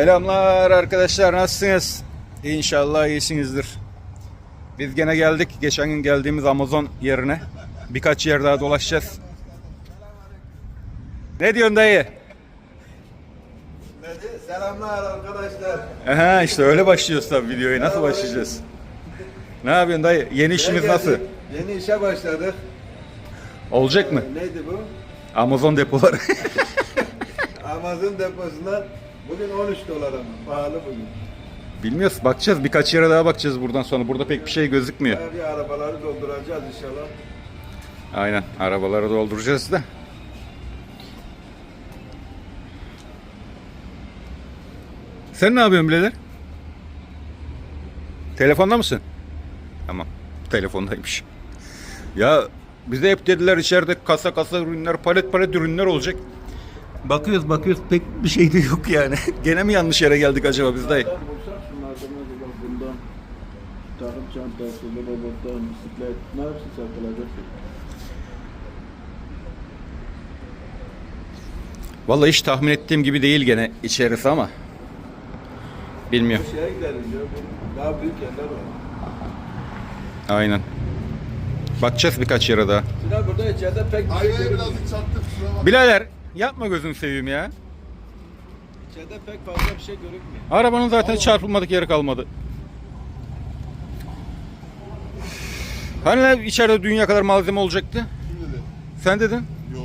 Selamlar arkadaşlar nasılsınız? İnşallah iyisinizdir. Biz gene geldik. Geçen gün geldiğimiz Amazon yerine. Birkaç yer daha dolaşacağız. Ne diyorsun dayı? Selamlar arkadaşlar. Aha işte öyle başlıyoruz tabii videoyu. Nasıl başlayacağız? Ne yapıyorsun dayı? Yeni işimiz nasıl? Yeni işe başladık. Olacak mı? Neydi bu? Amazon depoları. Amazon deposundan bugün 13 dolar ama pahalı bugün. Bilmiyoruz. Bakacağız. Birkaç yere daha bakacağız buradan sonra. Burada pek bir şey gözükmüyor. Daha bir arabaları dolduracağız inşallah. Aynen. Arabaları dolduracağız da. Sen ne yapıyorsun birader? Telefonda mısın? Tamam. Telefondaymış. Ya bize hep dediler içeride kasa kasa ürünler, palet palet ürünler olacak. Bakıyoruz bakıyoruz pek bir şey de yok yani. Gene mi yanlış yere geldik acaba biz dayı? Takım çantası, robottan, bisiklet ne hepsi satılacak. Vallahi hiç tahmin ettiğim gibi değil gene içerisi ama. Bilmiyorum. Bu şeye gideriz ya. bu Daha büyük yerler var. Aynen. Bakacağız birkaç yere daha. Sinan burada içeride pek bir şey Aynaya görünmüyor. birazcık çarptık kusura bakma. Birader yapma gözünü seveyim ya. İçeride pek fazla bir şey görünmüyor. Arabanın zaten çarpılmadık yeri kalmadı. Hani içeride dünya kadar malzeme olacaktı? Kim dedi? Sen dedin. Yo.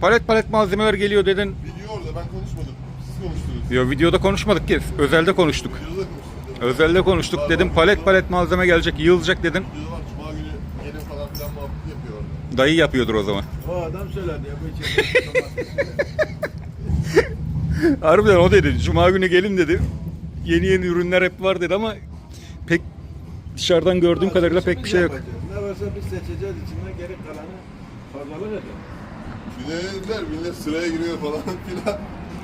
Palet palet malzemeler geliyor dedin. Video orada ben konuşmadım. Siz konuştunuz. Yo videoda konuşmadık ki. Özelde konuştuk. Videoda konuştunuz. Özelde konuştuk dedim. Palet palet malzeme gelecek, yığılacak dedin. Videoda var cuma günü gelin falan filan muhabbet yapıyor orada. Dayı yapıyordur o zaman. O adam söyledi ya bu içeride. Harbiden o dedi. Cuma günü gelin dedi. Yeni yeni ürünler hep var dedi ama pek dışarıdan gördüğüm kadarıyla pek bir şey yok. Ne varsa biz seçeceğiz içinden geri kalanı fazlalık de dediler millet sıraya giriyor falan filan.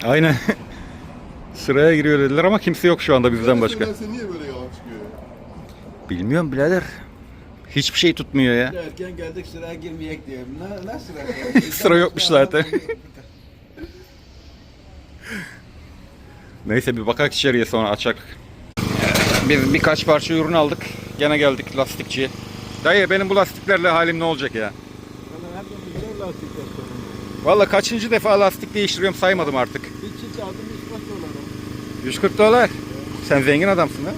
Aynen. Sıraya giriyor dediler ama kimse yok şu anda bizden başka. Sen niye böyle yalan çıkıyor ya? Bilmiyorum birader. Hiçbir şey tutmuyor ya. Erken geldik sıraya girmeyek diye. Ne, ne sıra? Sıra yokmuş zaten. Neyse bir bakak içeriye sonra açak. Biz birkaç parça ürün aldık. Gene geldik lastikçiye. Dayı benim bu lastiklerle halim ne olacak ya? Valla kaçıncı defa lastik değiştiriyorum saymadım artık. Bir çift aldım 140 dolar. o. 140 dolar. Sen zengin adamsın ha?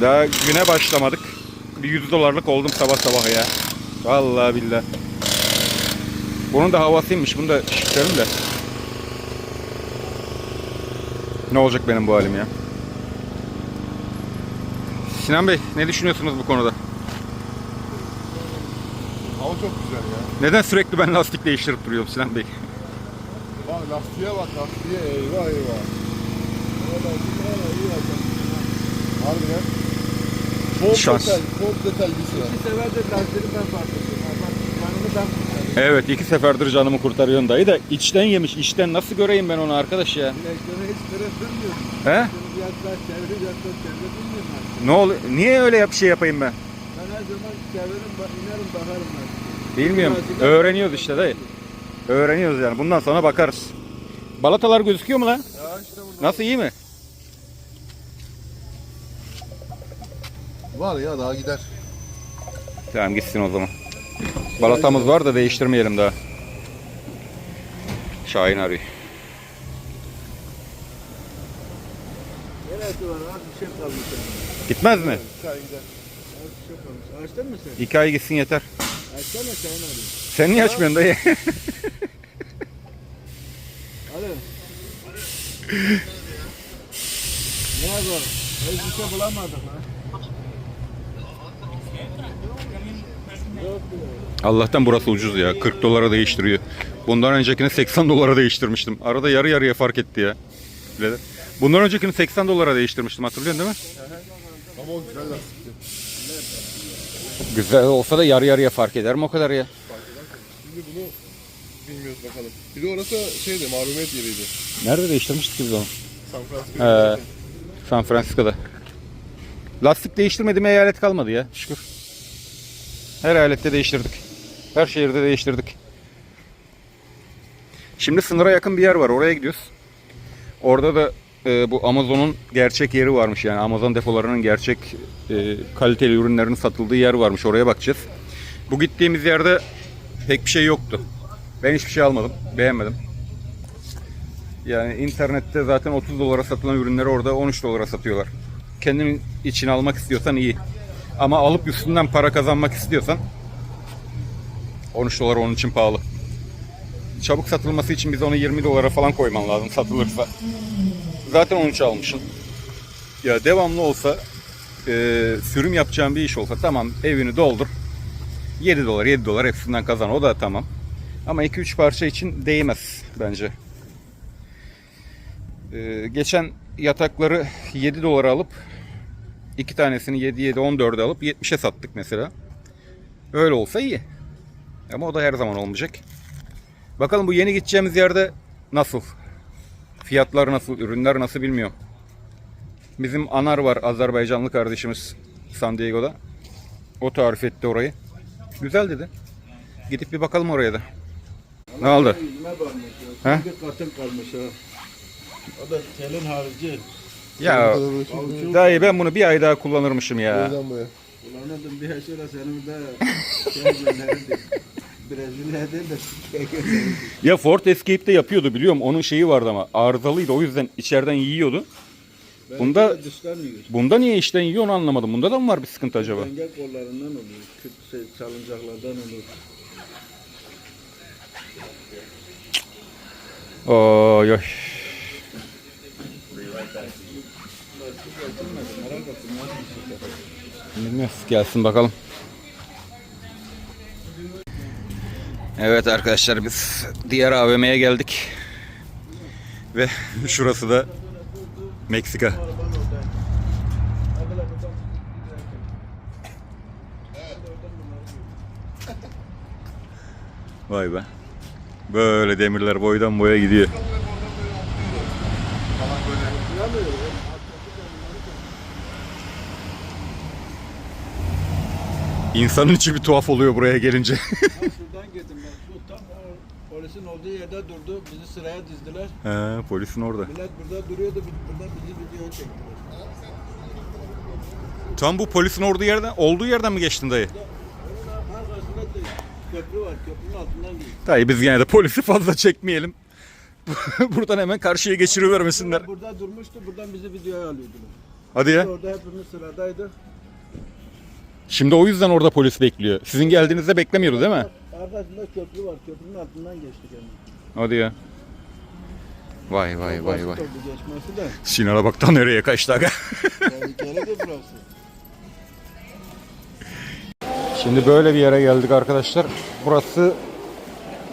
Daha güne başlamadık. Bir 100 dolarlık oldum sabah sabah ya. Vallahi billahi. Bunun da havasıymış. Bunu da şişirelim de. Ne olacak benim bu halim ya? Sinan Bey ne düşünüyorsunuz bu konuda? Hava çok güzel ya. Neden sürekli ben lastik değiştirip duruyorum Sinan Bey? Bak lastiğe bak lastiğe eyvah eyvah. Harbiden. Çok Şans. detay, çok detay bir. İki seferdir lastiğini ben fark ettim. Bak, Canımı ben kurtardım. Evet iki seferdir canımı kurtarıyorsun dayı da içten yemiş. içten nasıl göreyim ben onu arkadaş ya? Bilekleri hiç kırıp durmuyorum. He? Şunu yaklar çevir yaklar çevir bilmiyorum ben. Ne oluyor? Niye öyle yap şey yapayım ben? Ben her zaman çeviririm, bak- inerim bakarım ben. Bilmiyorum. Öğreniyoruz işte dayı. Öğreniyoruz yani. Bundan sonra bakarız. Balatalar gözüküyor mu lan? Ya işte burada. Nasıl iyi mi? Var ya daha gider. Tamam gitsin o zaman. Balatamız var da değiştirmeyelim daha. Şahin arıyor. Bir şey kalmış. yani. Gitmez mi? Bir tane gider. Az bir şey kalmış. Mı sen? İki ay gitsin yeter. Açsana sen arıyor. Sen niye açmıyorsun dayı? Alo. Ne var? Hiçbir şey bulamadık ha. Yok bile. Allah'tan burası ucuz ya. 40 dolara değiştiriyor. Bundan öncekini 80 dolara değiştirmiştim. Arada yarı yarıya fark etti ya. Birader. Bundan öncekini 80 dolara değiştirmiştim hatırlıyorsun değil mi? Ama o güzel lastikti. Güzel olsa da yarı yarıya fark eder mi o kadar ya? Şimdi bunu bilmiyoruz bakalım. Bir de orası şeydi marumiyet yeriydi. Nerede değiştirmiştik biz onu? San Francisco'da. Ee, San Francisco'da. Lastik değiştirmediğim eyalet kalmadı ya şükür. Her eyalette değiştirdik. Her şehirde değiştirdik. Şimdi sınıra yakın bir yer var. Oraya gidiyoruz. Orada da e, bu Amazon'un gerçek yeri varmış. Yani Amazon depolarının gerçek e, kaliteli ürünlerin satıldığı yer varmış. Oraya bakacağız. Bu gittiğimiz yerde pek bir şey yoktu. Ben hiçbir şey almadım. Beğenmedim. Yani internette zaten 30 dolara satılan ürünleri orada 13 dolara satıyorlar. Kendin için almak istiyorsan iyi. Ama alıp üstünden para kazanmak istiyorsan 13 dolar onun için pahalı. Çabuk satılması için biz onu 20 dolara falan koyman lazım satılırsa. Zaten 13 almışsın. Ya devamlı olsa e, sürüm yapacağın bir iş olsa tamam evini doldur. 7 dolar 7 dolar hepsinden kazan o da tamam. Ama 2-3 parça için değmez bence. Ee, geçen yatakları 7 dolara alıp iki tanesini 7 7 14'e alıp 70'e sattık mesela. Öyle olsa iyi. Ama o da her zaman olmayacak. Bakalım bu yeni gideceğimiz yerde nasıl? Fiyatlar nasıl, ürünler nasıl bilmiyorum. Bizim Anar var Azerbaycanlı kardeşimiz San Diego'da. O tarif etti orayı. Güzel dedi. Gidip bir bakalım oraya da. Ne oldu? He? katın kalmış ha. O da telin harici. Ya dayı ben bunu bir ay daha kullanırmışım ya. Buradan buraya. Kullanırdım bir şöyle seni burada şey gönderirdik. Brezilya'ya değil de. Ya Ford Escape'de yapıyordu biliyorum. Onun şeyi vardı ama arızalıydı o yüzden içeriden yiyordu. Bunda- de dıştan yiyor. Bunda niye işten yiyor onu anlamadım. Bunda da mı var bir sıkıntı acaba? Engel kollarından oluyor. Küt şey, salıncaklardan olur. Oy oy. Bilmiyoruz. Gelsin bakalım. Evet arkadaşlar biz diğer AVM'ye geldik. Ve şurası da Meksika. Vay be. Böyle demirler boydan boya gidiyor. İnsanın içi bir tuhaf oluyor buraya gelince. Ha, Şuradan girdim ben. Şu tam o polisin olduğu yerde durdu. Bizi sıraya dizdiler. He, polisin orada. Millet burada duruyordu. biz- Burada bizi videoya çektiler. Tam bu polisin olduğu yerden olduğu yerden mi geçtin dayı? Onun arkasında da köprü var. Köprünün altından gidiyor. Dayı biz yine de polisi fazla çekmeyelim. Buradan hemen karşıya geçirivermesinler. Burada durmuştu. Buradan bizi videoya alıyordular. Hadi ya. Orada hepimiz sıradaydık. Şimdi o yüzden orada polis bekliyor. Sizin geldiğinizde beklemiyordu değil mi? Arkasında köprü var. Köprünün altından geçtik yani. Hadi ya. Vay vay vay Basit vay. oldu geçmesi de. Sinan'a bak tam nereye kaçtı aga. Tehlikeli burası. Şimdi böyle bir yere geldik arkadaşlar. Burası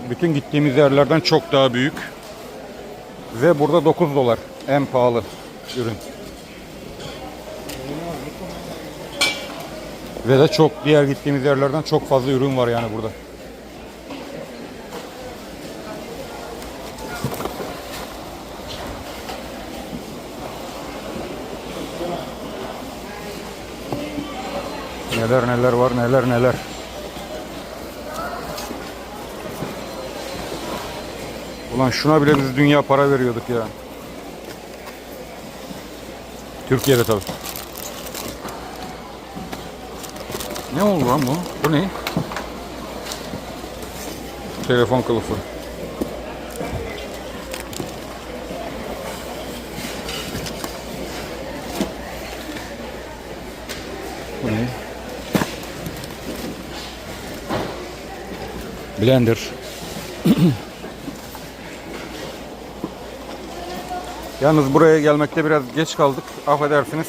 bütün gittiğimiz yerlerden çok daha büyük. Ve burada 9 dolar. En pahalı ürün. Ve de çok diğer gittiğimiz yerlerden çok fazla ürün var yani burada. Neler neler var neler neler. Ulan şuna bile biz dünya para veriyorduk ya. Türkiye'de tabii. Ne oldu lan bu? Bu ne? Telefon kılıfı. Bu ne? Blender. Yalnız buraya gelmekte biraz geç kaldık. Affedersiniz.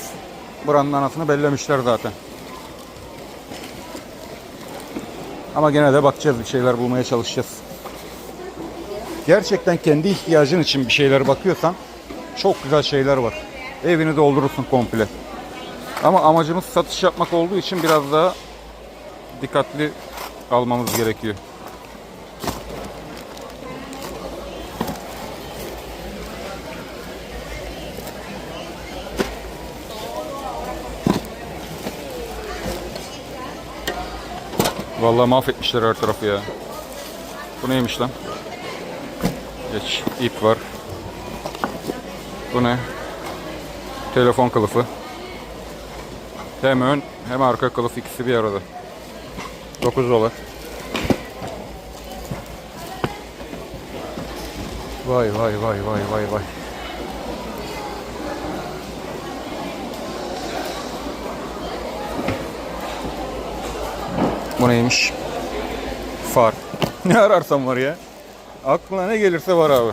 Buranın anasını bellemişler zaten. Ama gene de bakacağız bir şeyler bulmaya çalışacağız. Gerçekten kendi ihtiyacın için bir şeyler bakıyorsan çok güzel şeyler var. Evini doldurursun komple. Ama amacımız satış yapmak olduğu için biraz daha dikkatli almamız gerekiyor. Vallahi mahvetmişler her tarafı ya. Bu neymiş lan? Geç. ip var. Bu ne? Telefon kılıfı. Hem ön hem arka kılıf ikisi bir arada. 9 dolar. Vay vay vay vay vay vay. Bu neymiş? Far. Ne ararsan var ya. Aklına ne gelirse var abi.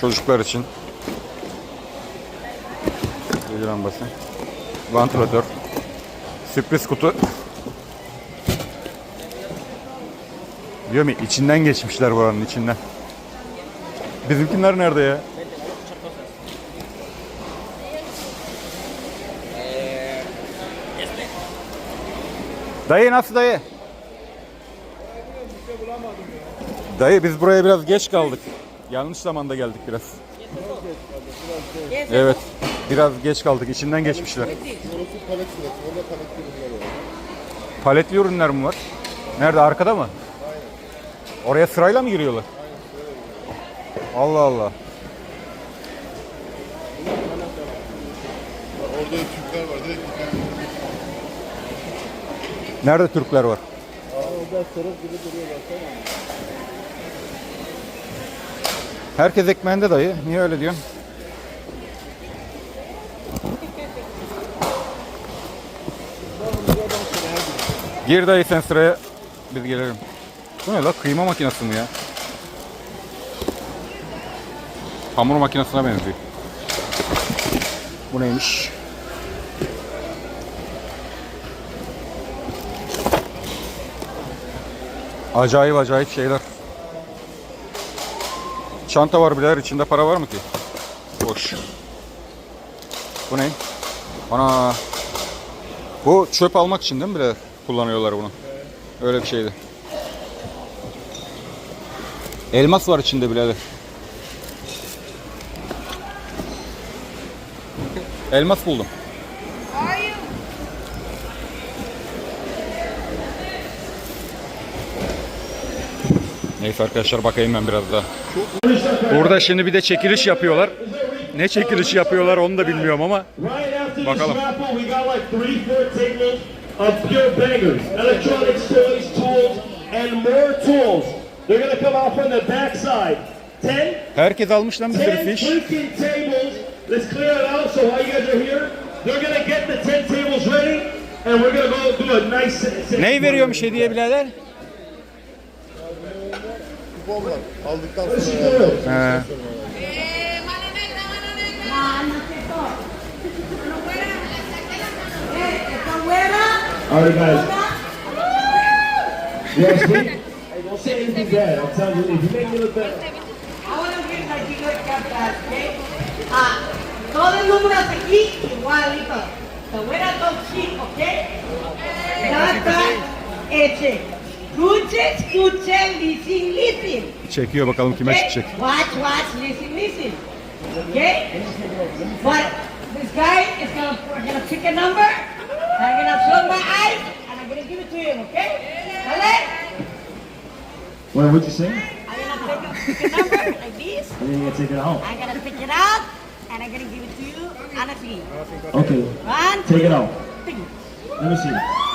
Çocuklar için. Gece lambası. Vantilatör. Sürpriz kutu. Diyor mu içinden geçmişler buranın içinden. Bizimkiler nerede ya? Dayı nasıl dayı? Dayı biz buraya biraz geç kaldık. Yanlış zamanda geldik biraz. Evet. Biraz geç kaldık. İçinden geçmişler. Paletli ürünler mi var? Nerede? Arkada mı? Oraya sırayla mı giriyorlar? Allah Allah. Orada Türkler var. Direkt. Nerede Türkler var? Orada sırık gibi duruyor baksana. Herkes ekmeğinde dayı. Niye öyle diyorsun? Gir dayı sen sıraya. Biz gelelim. Bu ne la? Kıyma makinesi mi ya? Hamur makinesine benziyor. Bu neymiş? Acayip acayip şeyler. Çanta var birader içinde para var mı ki? Boş. Bu ne? Ana. Bu çöp almak için değil mi birader? Kullanıyorlar bunu. Öyle bir şeydi. Elmas var içinde birader. Elmas buldum. Neyse arkadaşlar bakayım ben biraz daha. Burada şimdi bir de çekiliş yapıyorlar. Ne çekiliş yapıyorlar onu da bilmiyorum ama Bakalım. this raffle, we got like three, four tables of pure bangers, electronics, toys, tools, and more tools. They're gonna come out from the backside. Ten, herkes almış lan bir sürü fiş. freaking tables. Let's clear it out. So while you guys are here, they're gonna get the ten tables ready, and we're gonna go do a nice. se- se- Neyi veriyormuş hediye birader? futbolla aldıktan sonra. He. Guys. You see? Hey, don't say anything bad. I'm telling you, if you make me look bad. I want to hear my chico captas, okay? Ah, todos los números aquí igualitos. The way I talk okay? Ya está. Escuche, escuche, listen, listen. Çekiyor bakalım kime Okay? çıkacak. Watch, watch, listen, listen. Okay? But this guy is gonna, we're gonna pick a number. I'm gonna close my eyes and I'm gonna give it to him, okay? Alright? What, what'd you say? I'm gonna pick a, pick a number like this. And then you gotta take it out. I'm gonna pick it out and I'm gonna give it to you honestly. Okay, One, take it out. Let me see.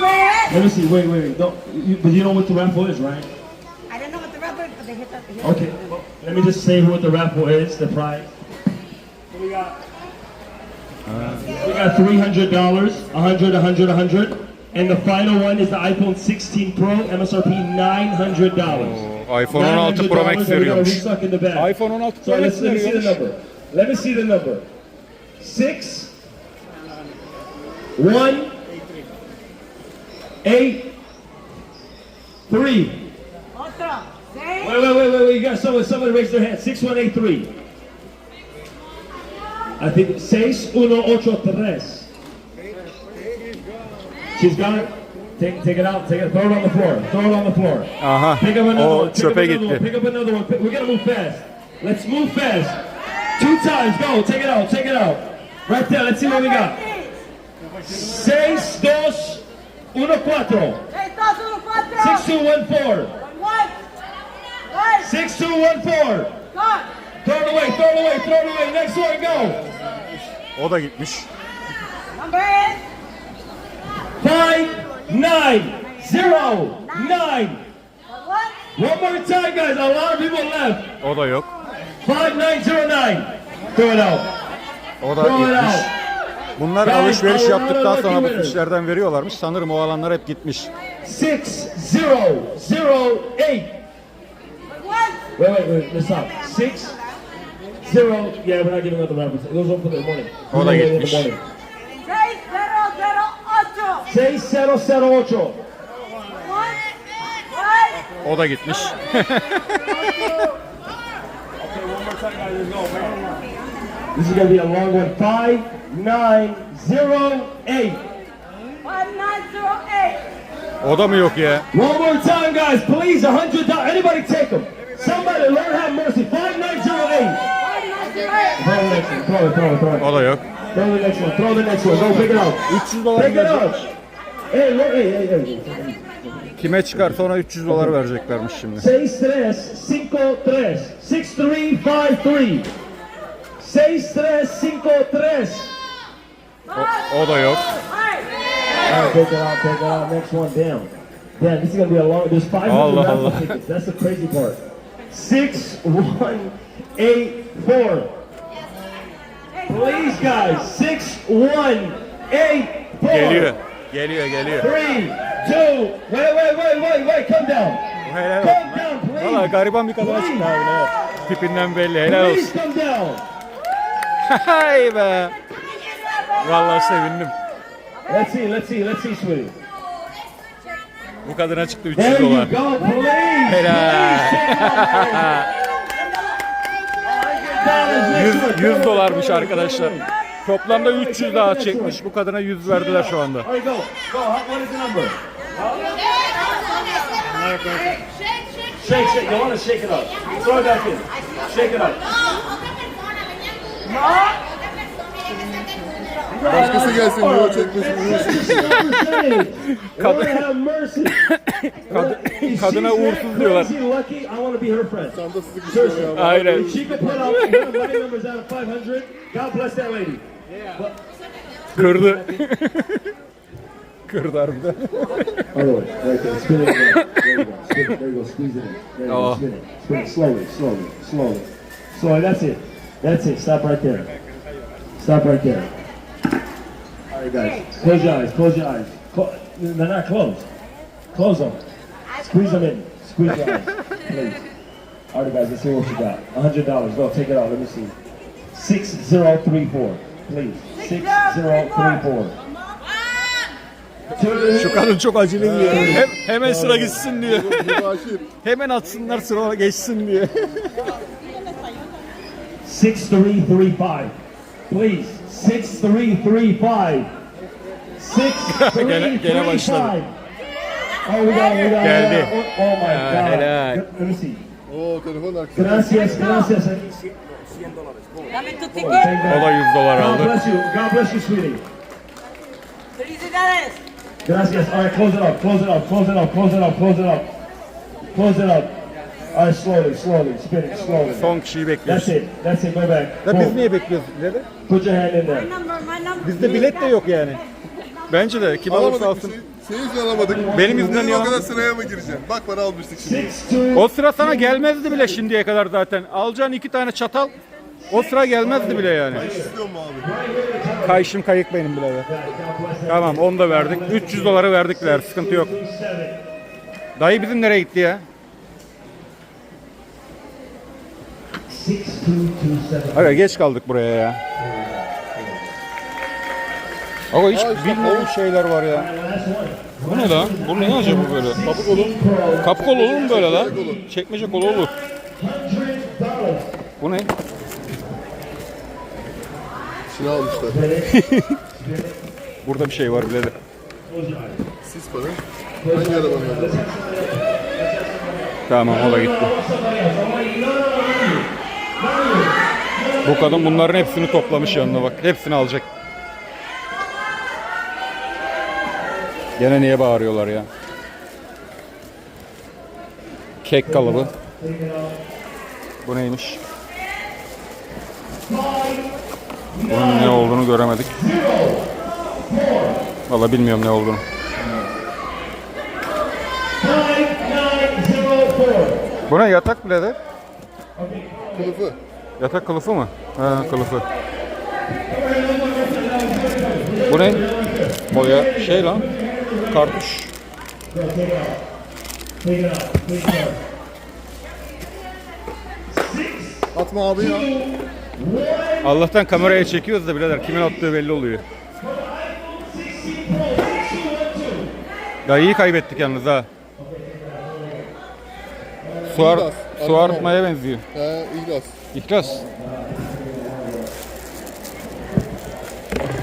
Number. Let me see. Wait, wait, wait. Don't, you, but you know what the raffle is, right? I don't know what the rubber, but they hit that. Hit Okay. well, Let me just say what the raffle is. The prize. So we got. we got three hundred dollars, a hundred, a hundred, a hundred, and the final one is the iPhone 16 Pro, MSRP nine hundred dollars. Oo, iPhone 16 Pro Max veriyormuş. iPhone 16 So Pro let's Max let me see the veriyormuş. number. Let me see the number. Six, one, eight, three. Otro. Seis. Wait, wait, wait, wait, wait. You got someone, somebody raise their hand. 6183. I think 6183. She's got it. Take, take it out. Take it. Throw it on the floor. Throw it on the floor. Aha. Pick up another O one. Pick up çöpe another one. Pick up another one. We're gonna move fast. Let's move fast. Two times. Go. Take it out. Take it out. Right there. Let's see what we got. Seis, dos, uno, cuatro. 6214. One. One. 6214. Go. Throw it away, throw it away, throw it away. Next one, go. O da gitmiş. Number is Five, nine, zero, nine. one. One more time, guys. A lot of people left. O da yok. Five, nine, zero, nine. Throw it out. O da Throw it gitmiş. out. Bunlar alışveriş yaptıktan sonra bu fişlerden veriyorlarmış. Sanırım o alanlar hep gitmiş. Six, zero, zero, eight. One. Wait, wait, wait. Let's stop. Six, zero. Yeah, we're not giving out the raffles. It goes on for the morning. O da gitmiş. Seis, zero, zero, ocho. O da gitmiş. This is gonna be a long one. Five, nine, zero, eight. Five, nine, zero, eight. O da mı yok ya? One more time, guys, please. A hundred dollars. Anybody take them. Somebody, Lord have mercy. Five, nine, zero, eight. Five, nine, zero, eight. Throw the next one. Throw it, throw it, throw it. O da yok. Throw the next one. Throw the next one. Go pick it up. 300 dolar Pick it up. Hey, look, hey, hey, hey. Kime çıkar sonra 300 dolar vereceklermiş şimdi. Seis, tres, cinco, tres. Six, three, five, three. Seis, tres, cinco, tres. O, o da yok. Five. All right, take it out, take it out. Next one down. Damn, this is gonna be a long. There's 500 Allah Allah. tickets. That's the crazy part. Six, one, eight, four. Please, guys. Six, one, eight, four. Geliyor. Geliyor geliyor. Three, two. Wait, wait, wait, wait, wait. Come down. Helal Come olsun. down, please. Valla gariban bir kadına çıktı abi. ne? Tipinden belli. Helal Please olsun. come down. Hay be. Vallahi sevindim. Let's see, let's see, let's see, sweetie. Bu kadına çıktı 300 There you dolar. go, please. Helal. Please, 100, 100 dolarmış arkadaşlar. Toplamda 300 daha çekmiş. Bu kadına 100 verdiler şu anda. Shake, shake. You want to shake it up. Throw it back in. Shake it up. Başkası gelsin diyor çekmesin. Lord have mercy. Kad- If kadına uğursuz diyorlar. crazy lucky, I want to be her friend. Çantasızlık Seriously. istiyor ya. Aynen. If she could put out one of my numbers out of 500, God bless that lady. Kırdı. Kırdı harbiden. Oh. slowly, slowly, slowly. Slowly, that's it. That's it, stop right there. Stop right there. All right, guys, close your eyes, close your eyes. They're not closed. Close them. Squeeze them in. Squeeze your eyes, please. All right, guys, let's see what you got. Hundred dollars. Go, take it out. Let me see. Six zero three four, please. Six zero three four. Şu kadın çok acele diyor. Hem, hemen sıra gitsin diyor. Hemen atsınlar sıra geçsin diyor. 6335. Please. 6335. Gene- gene başladı. 6335. Oh, we got it, we got it. Geldi. Oh, oh my God. helal. Let me see. Oo telefon. Gracias, gracias. Dame tu Oh, ticket. thank God. O da 100 dolar God aldı. bless you. God bless you, sweetie. Felicidades. Gracias. All right, close it up, close it up, close it up, close it up, close it up. Close it up. Right, slowly, slowly, spin it slowly. Son kişiyi That's bekliyoruz. it. That's it. Go back. Ya biz Boom. niye bekliyoruz dedi? Put your hand in there. My number, my number. Bizde bilet de yok yani. Bence de kim bir alsın. şey. Senin yüzünden alamadık. Benim yüzümden Dedim niye o kadar alamadın? sıraya mı gireceğim? Bak para almıştık şimdi. Six, two. O sıra sana gelmezdi bile şimdiye kadar zaten. Alacağın iki tane çatal o sıra gelmezdi bile yani. İstiyor mu abi? Kayışım kayık benim bile. be. Tamam onu da verdik. 300 doları verdik bile sıkıntı yok. Dayı bizim nereye gitti ya? Six, two, two, seven. Aga geç kaldık buraya ya. Aga hiç bilmediğim şeyler var ya. Bu ne lan? Bu ne acaba böyle? Kapı kolu. Kapı kolu olur mu böyle lan? Çekmece kolu olur. Bu ne? Silah almışlar. Burada bir şey var bile de. Sis para. Hangi arabanın? Tamam o da gitti. Bu kadın bunların hepsini toplamış yanına bak. Hepsini alacak. Gene niye bağırıyorlar ya? Kek kalıbı. Bu neymiş? Bunun ne olduğunu göremedik. Valla bilmiyorum ne olduğunu. 5904. Bu ne yatak birader? Kılıfı. Yatak kılıfı mı? Ha kılıfı. Bu ne? Boya şey lan. Kartuş. Atma abi ya. Allah'tan kameraya çekiyoruz da birader kimin attığı belli oluyor. Ya iyi kaybettik yalnız ha. Su, ar- İhlas, su arıtmaya benziyor. He İhlas. İhlas.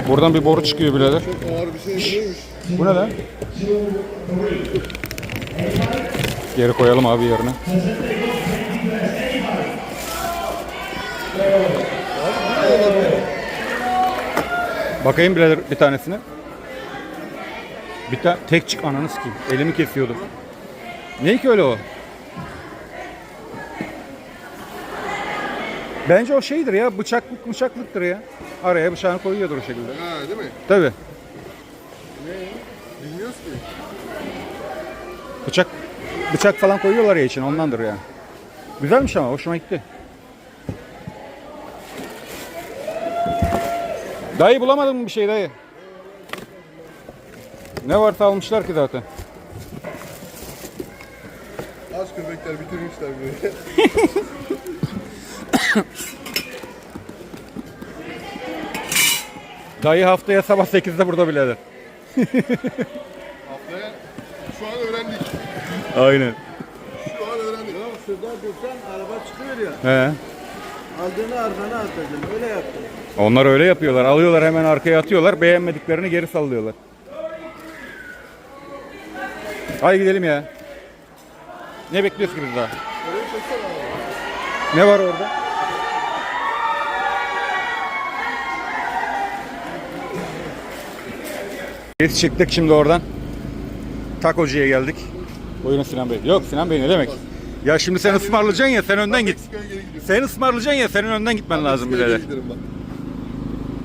Buradan bir boru çıkıyor birader. Çok ağır bir şey neymiş? Bu ne lan? Geri koyalım abi yerine. Bakayım birader bir tanesine. Bir tane tek çık ananı sikeyim. Elimi kesiyordum. Ne ki öyle o? Bence o şeydir ya bıçaklık bıçaklıktır ya. Araya bıçağını koyuyordur o şekilde. Ha değil mi? Tabi. Bilmiyoruz ki. Bıçak bıçak falan koyuyorlar ya için ondandır yani. Güzelmiş ama hoşuma gitti. Dayı bulamadın mı bir şey dayı? Ne varsa almışlar ki zaten. Aç köpekler bitirmişler burayı. Dayı haftaya sabah 8'de burada birader. Haftaya şu an öğrendik. Aynen. Şu an öğrendik. Ya şurada dursan araba çıkıyor ya. He. Aldığını arkana atacaksın. Öyle yaptın. Onlar öyle yapıyorlar. Alıyorlar hemen arkaya atıyorlar. Beğenmediklerini geri sallıyorlar. Hadi gidelim ya. Ne bekliyoruz ki biz daha? Ne var orada? Biz çıktık şimdi oradan. Takocuya geldik. Buyurun Sinan Bey. Yok Sinan Bey ne demek? Ya şimdi sen ısmarlayacaksın ya sen önden git. Sen ısmarlayacaksın ya senin önden gitmen lazım birader.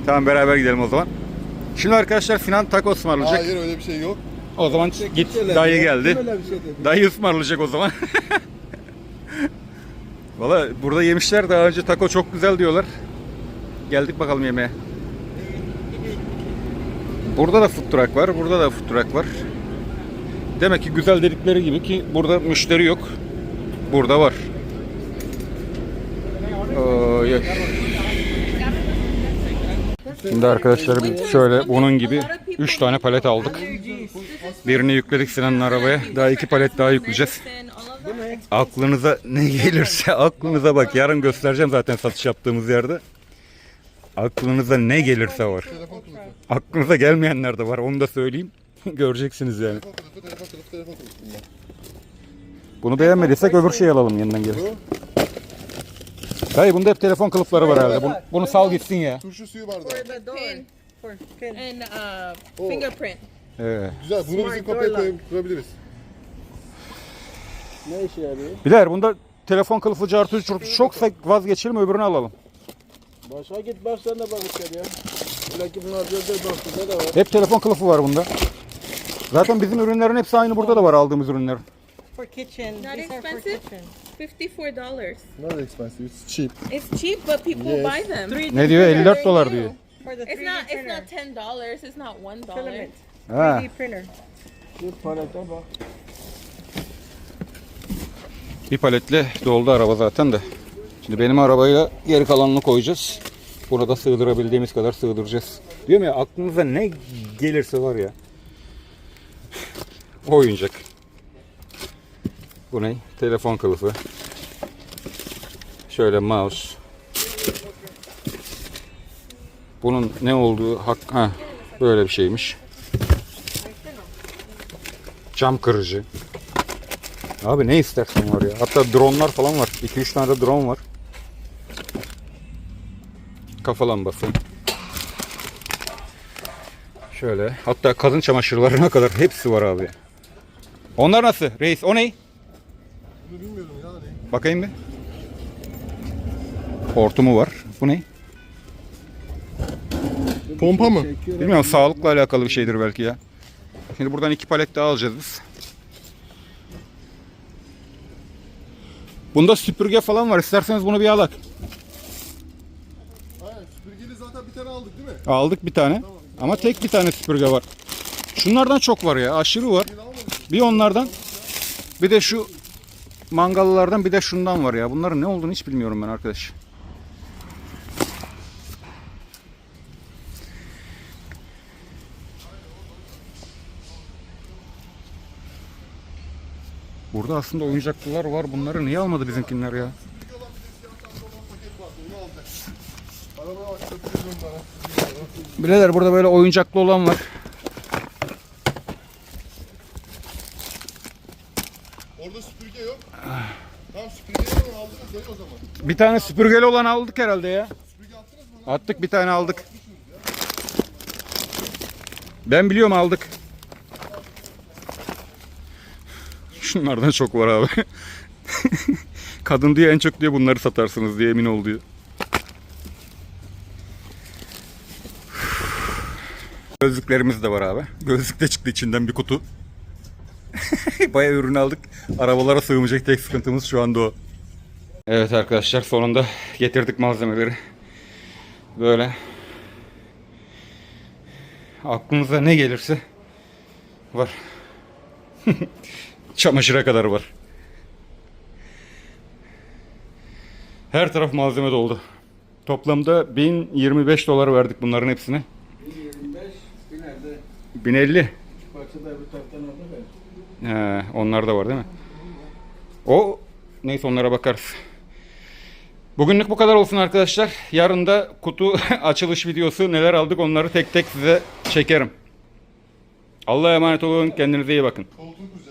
Tamam beraber gidelim o zaman. Şimdi arkadaşlar Sinan taco ısmarlayacak. Hayır öyle bir şey yok. O zaman git dayı geldi. Şey. Dayı ısmarlayacak o zaman. Valla burada yemişler daha önce taco çok güzel diyorlar. Geldik bakalım yemeğe. Burada da food truck var, burada da food truck var. Demek ki güzel dedikleri gibi ki burada müşteri yok. Burada var. Ay, Şimdi arkadaşlar şöyle bunun gibi 3 tane palet aldık. Birini yükledik Sinan'ın arabaya. Daha iki palet daha yükleyeceğiz. Aklınıza ne gelirse aklınıza bak. Yarın göstereceğim zaten satış yaptığımız yerde. Aklınıza ne gelirse var. Telefon kılıfı. Aklınıza gelmeyenler de var. Onu da söyleyeyim. Göreceksiniz yani. Telefon kılıfı, telefon kılıfı, telefon kılıfı bunlar. Bunu beğenmediysek öbür şeyi alalım yeniden geri. Dayı bunda hep telefon kılıfları var herhalde. Bunu, bunu sal gitsin ya. Turşu suyu bardağı. the door for pin and uh, Oh. fingerprint. Ee, Güzel. Bunu bizim kapıya koyup kurabiliriz. Ne işe yarıyor? Biler bunda telefon kılıfı cartı çurtu çoksa vazgeçelim öbürünü alalım. Başka git bak sen de bak içeri ya. Öyle ki bunlar gözler bak burada da var. Hep telefon kılıfı var bunda. Zaten bizim ürünlerin hepsi aynı burada da var aldığımız ürünler. For kitchen. Not These are for expensive? kitchen. Fifty-four dollars. Not expensive. It's cheap. It's cheap, but people Yes. buy them. Three Ne diyor? 54 They're dolar diyor. for the It's 3D not. It's printer. not ten dollars. It's not one dollar. Filament. Ha. 3D printer. Git palete bak. Bir paletle doldu araba zaten de. Şimdi benim arabayla geri kalanını koyacağız. Buna da sığdırabildiğimiz kadar sığdıracağız. Diyorum ya aklınıza ne gelirse var ya. Oyuncak. Bu ne? Telefon kılıfı. Şöyle mouse. Bunun ne olduğu hak ha böyle bir şeymiş. Cam kırıcı. Abi ne istersen var ya. Hatta dronlar falan var. 2-3 tane de drone var. Kafa lambası. Şöyle. Hatta kadın çamaşırlarına kadar hepsi var abi. Onlar nasıl? Reis o ne? Bunu bilmiyorum ya ne. Bakayım bir. Hortumu var. Bu ne? Pompa mı? Bilmiyorum sağlıkla alakalı bir şeydir belki ya. Şimdi buradan iki palet daha alacağız biz. Bunda süpürge falan var. İsterseniz bunu bir alak. Aynen süpürgeli zaten bir tane aldık değil mi? Aldık bir tane. Ama tek bir tane süpürge var. Şunlardan çok var ya. Aşırı var. Bir onlardan. Bir de şu mangallardan bir de şundan var ya. Bunların ne olduğunu hiç bilmiyorum ben arkadaş. Burada aslında oyuncaklılar var. Bunları niye almadı bizimkinler ya? Arabaya bak Birader burada böyle oyuncaklı olan var. Orada süpürge yok. Tamam süpürgeyi mi aldınız dayı o zaman? Bir tane süpürgeli olan aldık herhalde ya. Süpürge attınız mı? Attık bir tane aldık. Ben biliyorum aldık. Şunlardan çok var abi. Kadın diye en çok diye bunları satarsınız diye emin ol diyor. Gözlüklerimiz de var abi. Gözlük de çıktı içinden bir kutu. Bayağı ürün aldık. Arabalara sığmayacak tek sıkıntımız şu anda o. Evet arkadaşlar sonunda getirdik malzemeleri. Böyle aklınıza ne gelirse var. Çamaşıra kadar var. Her taraf malzeme doldu. Toplamda 1025 dolar verdik bunların hepsine. 25 bir nerede? 1050. Baksa da bir taraftan orada ver. He, onlar da var değil mi? O neyse onlara bakarız. Bugünlük bu kadar olsun arkadaşlar. Yarın da kutu açılış videosu neler aldık onları tek tek size çekerim. Allah'a emanet olun. Kendinize iyi bakın. Koltuğu kuracağız.